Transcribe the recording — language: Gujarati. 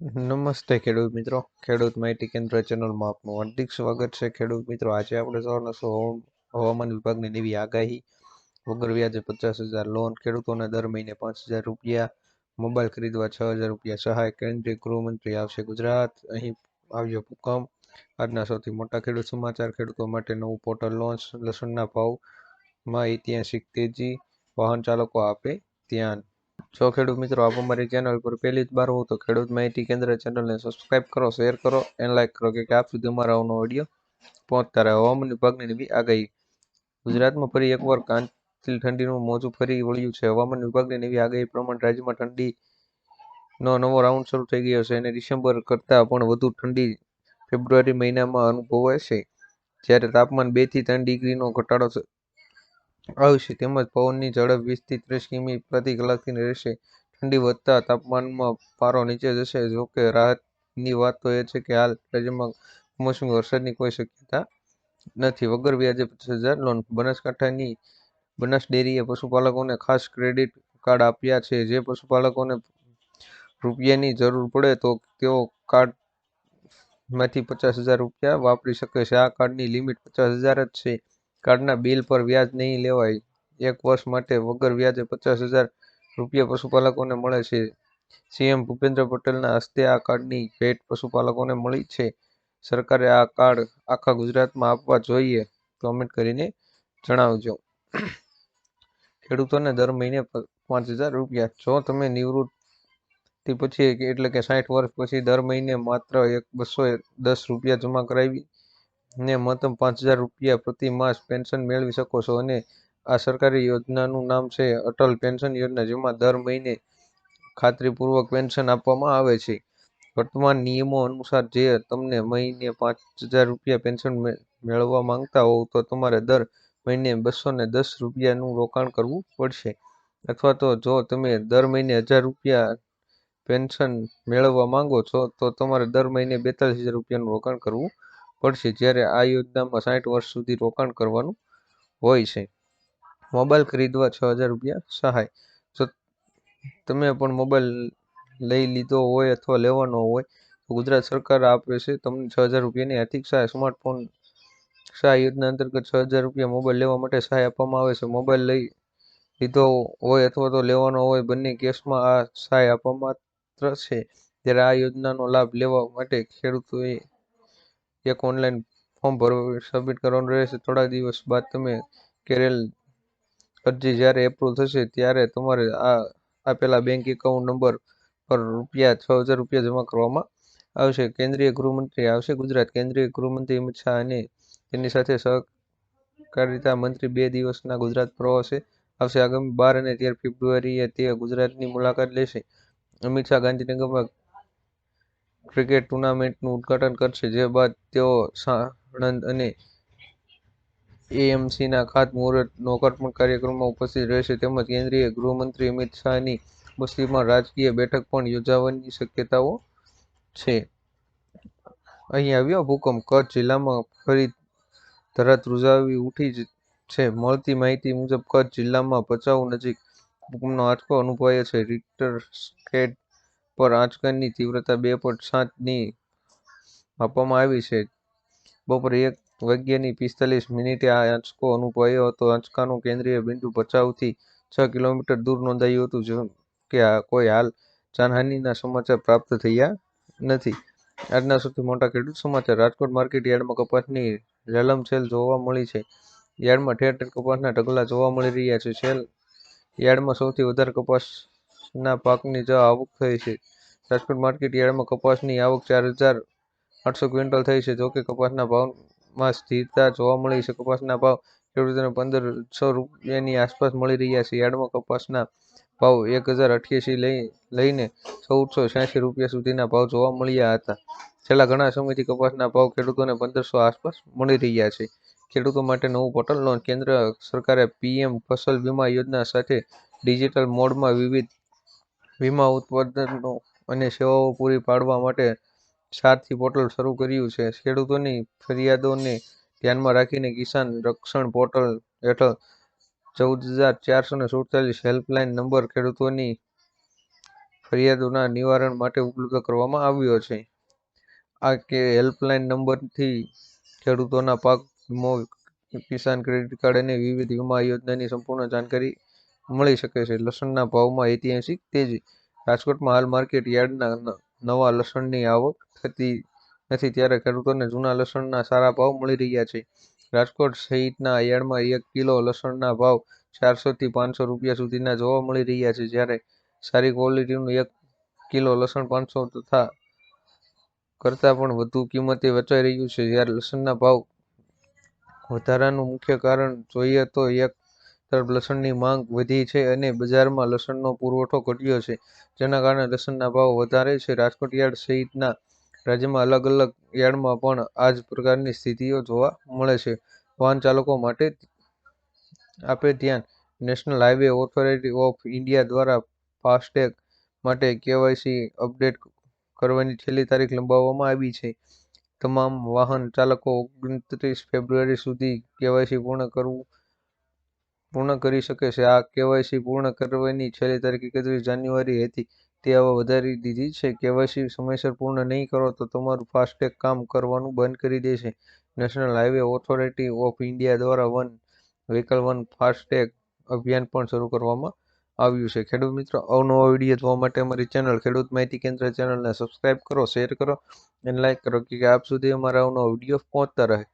નમસ્તે ખેડૂત મિત્રો. ખેડૂત માહિતી કેન્દ્ર ચેનલમાં આપનું હાર્દિક સ્વાગત છે. ખેડૂત મિત્રો, આજે આપણે છો હવામાન વિભાગની નવી આગાહી. વગર વ્યાજે પચાસ હજાર લોન ખેડૂતોને દર મહિને પાંચ હજાર રૂપિયા મોબાઈલ ખરીદવા છ હજાર રૂપિયા સહાય, કેન્દ્રીય ગૃહમંત્રી આવશે ગુજરાત. અહીં આવ્યો ભૂકંપ. આજના સૌથી મોટા ખેડૂત સમાચાર, ખેડૂતો માટે નવું પોર્ટલ લોન્ચ લસણના ભાવમાં ઐતિહાસિક તેજી. વાહન ચાલકો આપે ધ્યાન. જો ખેડૂત મિત્રો, આપ અમારી ચેનલ પર પહેલી જ બાર હો તો ખેડૂત માહિતી કેન્દ્ર ચેનલને સબસ્ક્રાઇબ કરો શેર કરો અને લાઇક કરો કે આપ સુધી અમારા આવનો ઓડિયો પહોંચતા રહે. હવામાન વિભાગની નવી આગાહી. ગુજરાતમાં ફરી એકવાર કાંતિલ ઠંડીનું મોજું ફરી વળ્યું છે. હવામાન વિભાગની નવી આગાહી પ્રમાણે રાજ્યમાં ઠંડીનો નવો રાઉન્ડ શરૂ થઈ ગયો છે અને ડિસેમ્બર કરતાં પણ વધુ ઠંડી ફેબ્રુઆરી મહિનામાં અનુભવાય છે. જ્યારે તાપમાન બેથી ત્રણ ડિગ્રીનો ઘટાડો આવશે. તેમજ પવનની ઝડપ વીસથી ત્રીસ કિમી પ્રતિ કલાકની રહેશે. ઠંડી વધતા તાપમાનમાં પારો નીચે જશે. જોકે રાહતની વાત તો એ છે કે હાલ રાજ્યમાં કમોસમી વરસાદની કોઈ શક્યતા નથી. વગર વ્યાજે પચાસ હજાર લોન. બનાસકાંઠાની બનાસ ડેરીએ પશુપાલકોને ખાસ ક્રેડિટ કાર્ડ આપ્યા છે. જે પશુપાલકોને રૂપિયાની જરૂર પડે તો તેઓ કાર્ડમાંથી પચાસ હજાર રૂપિયા વાપરી શકે છે. આ કાર્ડની લિમિટ પચાસ હજાર જ છે. કાર્ડના બિલ પર વ્યાજ નહીં લેવાય. એક વર્ષ માટે વગર વ્યાજે પચાસ હજાર રૂપિયા પશુપાલકોને મળે છે. સીએમ ભૂપેન્દ્ર પટેલના હસ્તે આ કાર્ડની ભેટ પશુપાલકોને મળી છે. સરકારે આ કાર્ડ આખા ગુજરાતમાં આપવા જોઈએ. કોમેન્ટ કરીને જણાવજો. ખેડૂતોને દર મહિને પાંચ હજાર રૂપિયા. જો તમે નિવૃત્તિ પછી એટલે કે સાઠ વર્ષ પછી દર મહિને માત્ર એક બસો દસ રૂપિયા જમા કરાવી ને મહત્તમ પાંચ હજાર રૂપિયા પ્રતિ માસ પેન્શન મેળવી શકો છો અને આ સરકારી યોજનાનું નામ છે અટલ પેન્શન યોજના, જેમાં દર મહિને ખાતરીપૂર્વક પેન્શન આપવામાં આવે છે. વર્તમાન નિયમો અનુસાર જે તમને મહિને પાંચ હજાર રૂપિયા પેન્શન મેળવવા માંગતા હોવ, તો તમારે દર મહિને બસો ને દસ રૂપિયાનું રોકાણ કરવું પડશે. અથવા તો જો તમે દર મહિને હજાર રૂપિયા પેન્શન મેળવવા માંગો છો, તો તમારે દર મહિને બેતાલીસ હજાર રૂપિયાનું રોકાણ કરવું પડશે જ્યારે આ યોજનામાં સાઠ વર્ષ સુધી રોકાણ કરવાનું હોય છે. મોબાઈલ ખરીદવા છ હજાર રૂપિયા સહાય. જો તમે પણ મોબાઈલ લઈ લીધો હોય અથવા લેવાનો હોય, તો ગુજરાત સરકાર આપે છે તમને છ હજાર રૂપિયાની આર્થિક સહાય. સ્માર્ટફોન સહાય યોજના અંતર્ગત છ હજાર રૂપિયા મોબાઈલ લેવા માટે સહાય આપવામાં આવે છે. મોબાઈલ લઈ લીધો હોય અથવા તો લેવાનો હોય, બંને કેસમાં આ સહાય આપવા માત્ર છે. ત્યારે આ યોજનાનો લાભ લેવા માટે ખેડૂતોએ એક ઓનલાઈન ફોર્મ ભરવું સબમિટ કરવાનું રહેશે. થોડા દિવસ બાદ તમે કરેલ અરજી જ્યારે એપ્રુવ થશે, ત્યારે તમારે આ આપેલા બેંક એકાઉન્ટ નંબર પર રૂપિયા છ હજાર રૂપિયા જમા કરવામાં આવશે. કેન્દ્રીય ગૃહમંત્રી આવશે ગુજરાત. કેન્દ્રીય ગૃહમંત્રી અમિત શાહ અને તેની સાથે સહકારિતા મંત્રી બે દિવસના ગુજરાત પ્રવાસે આવશે. આગામી બાર અને તેર ફેબ્રુઆરીએ તે ગુજરાતની મુલાકાત લેશે. અમિત શાહ ગાંધીનગરમાં ક્રિકેટ ટુર્નામેન્ટનું ઉદ્ઘાટન કરશે, જે બાદ તેઓ સાણંદ અને એએમસીના ખાતમુહૂર્ત લોકાર્પણ કાર્યક્રમમાં ઉપસ્થિત રહેશે. તેમજ કેન્દ્રીય ગૃહમંત્રી અમિત શાહની ઉપસ્થિતિમાં રાજકીય બેઠક પણ યોજાવાની શક્યતાઓ છે. અહીં આવ્યો ભૂકંપ કચ્છ જિલ્લામાં ફરી ધરાત રૂઝાવી ઉઠી છે. મળતી માહિતી મુજબ કચ્છ જિલ્લામાં ભચાઉ નજીક ભૂકંપનો આંચકો અનુભવાયો છે. રિક્ટર સ્કેલ પર આંચકાની તીવ્રતા બે પોઈન્ટ સાતની આપવામાં આવી છે. બપોરે એક વાગ્યાની પિસ્તાલીસ મિનિટે આ આંચકો અનુભવાયો હતો. આંચકાનું કેન્દ્રીય બિંદુ ભચાઉથી છ કિલોમીટર દૂર નોંધાયું હતું જો કે કોઈ હાલ જાનહાનિના સમાચાર પ્રાપ્ત થયા નથી. આજના સૌથી મોટા ખેડૂત સમાચાર, રાજકોટ માર્કેટ યાર્ડમાં કપાસની રેલમછેલ જોવા મળી છે. યાર્ડમાં ઠેર ઠેર કપાસના ઢગલા જોવા મળી રહ્યા છે. સેલ યાર્ડમાં સૌથી વધારે કપાસના પાકની જ આવક થઈ છે. રાજકોટ માર્કેટ યાર્ડમાં કપાસની આવક ચાર હજાર આઠસો ક્વિન્ટલ થઈ છે. જોકે કપાસના ભાવમાં સ્થિરતા જોવા મળી છે. કપાસના ભાવ ખેડૂતોને પંદરસો રૂપિયાની આસપાસ મળી રહ્યા છે. યાર્ડમાં કપાસના ભાવ એક હજાર અઠ્યાસી લઈ, લઈને ચૌદસો છ્યાસી રૂપિયા સુધીના ભાવ જોવા મળ્યા હતા. છેલ્લા ઘણા સમયથી કપાસના ભાવ ખેડૂતોને પંદરસો આસપાસ મળી રહ્યા છે. ખેડૂતો માટે નવું પોર્ટલ લોન કેન્દ્ર સરકારે પીએમ ફસલ વીમા યોજના સાથે ડિજિટલ મોડમાં વિવિધ વીમા ઉત્પાદનો અને સેવાઓ પૂરી પાડવા માટે સારથી પોર્ટલ શરૂ કર્યું છે. ખેડૂતોની ફરિયાદોને ધ્યાનમાં રાખીને કિસાન રક્ષણ પોર્ટલ હેઠળ ચૌદ હજાર ચારસો ને સુડતાલીસ હેલ્પલાઇન નંબર ખેડૂતોની ફરિયાદોના નિવારણ માટે ઉપલબ્ધ કરવામાં આવ્યો છે. આ કે હેલ્પલાઇન નંબરથી ખેડૂતોના પાક વીમો, કિસાન ક્રેડિટ કાર્ડ અને વિવિધ વીમા યોજનાની સંપૂર્ણ જાણકારી મળી શકે છે. લસણના ભાવમાં ઐતિહાસિક તેજી. રાજકોટમાં હાલ માર્કેટ યાર્ડના નવા લસણની આવક થતી નથી. ત્યારે ખેડૂતોને જૂના લસણના સારા ભાવ મળી રહ્યા છે. રાજકોટ સહિતના યાર્ડમાં એક કિલો લસણના ભાવ ચારસોથી પાંચસો રૂપિયા સુધીના જોવા મળી રહ્યા છે. જ્યારે સારી ક્વોલિટીનું એક કિલો લસણ પાંચસો તથા કરતાં પણ વધુ કિંમતે વેચાઈ રહ્યું છે. જ્યારે લસણના ભાવ વધારાનું મુખ્ય કારણ જોઈએ તો એક તરફ લસણની માંગ વધી છે અને બજારમાં લસણનો પુરવઠો ઘટ્યો છે, જેના કારણે લસણના ભાવ વધારે છે. રાજકોટ યાર્ડ સહિતના રાજ્યમાં અલગ અલગ યાર્ડમાં પણ આ જ પ્રકારની સ્થિતિઓ જોવા મળે છે. વાહન ચાલકો માટે આપે ધ્યાન national highway authority of India દ્વારા ફાસ્ટેગ માટે કેવાયસી અપડેટ કરવાની છેલ્લી તારીખ લંબાવવામાં આવી છે. તમામ વાહન ચાલકો ઓગણત્રીસ ફેબ્રુઆરી સુધી કેવાયસી પૂર્ણ કરવું પૂર્ણ કરી શકે છે. આ કેવાયસી પૂર્ણ કરવાની છેલ્લી તારીખ એકત્રીસ જાન્યુઆરી હતી. તે હવે વધારી દીધી છે. કેવાયસી સમયસર પૂર્ણ નહીં કરો તો તમારું ફાસ્ટેગ કામ કરવાનું બંધ કરી દેશે national highway authority of India દ્વારા વન વ્હીકલ, વન ફાસ્ટેગ અભિયાન પણ શરૂ કરવામાં આવ્યું છે. ખેડૂત મિત્રો, અવનવા વીડિયો જોવા માટે અમારી ચેનલ ખેડૂત માહિતી કેન્દ્ર ચેનલને સબસ્ક્રાઇબ કરો, શેર કરો અને લાઇક કરો કે આપ સુધી અમારા અવનવા વીડિયો પહોંચતા રહે.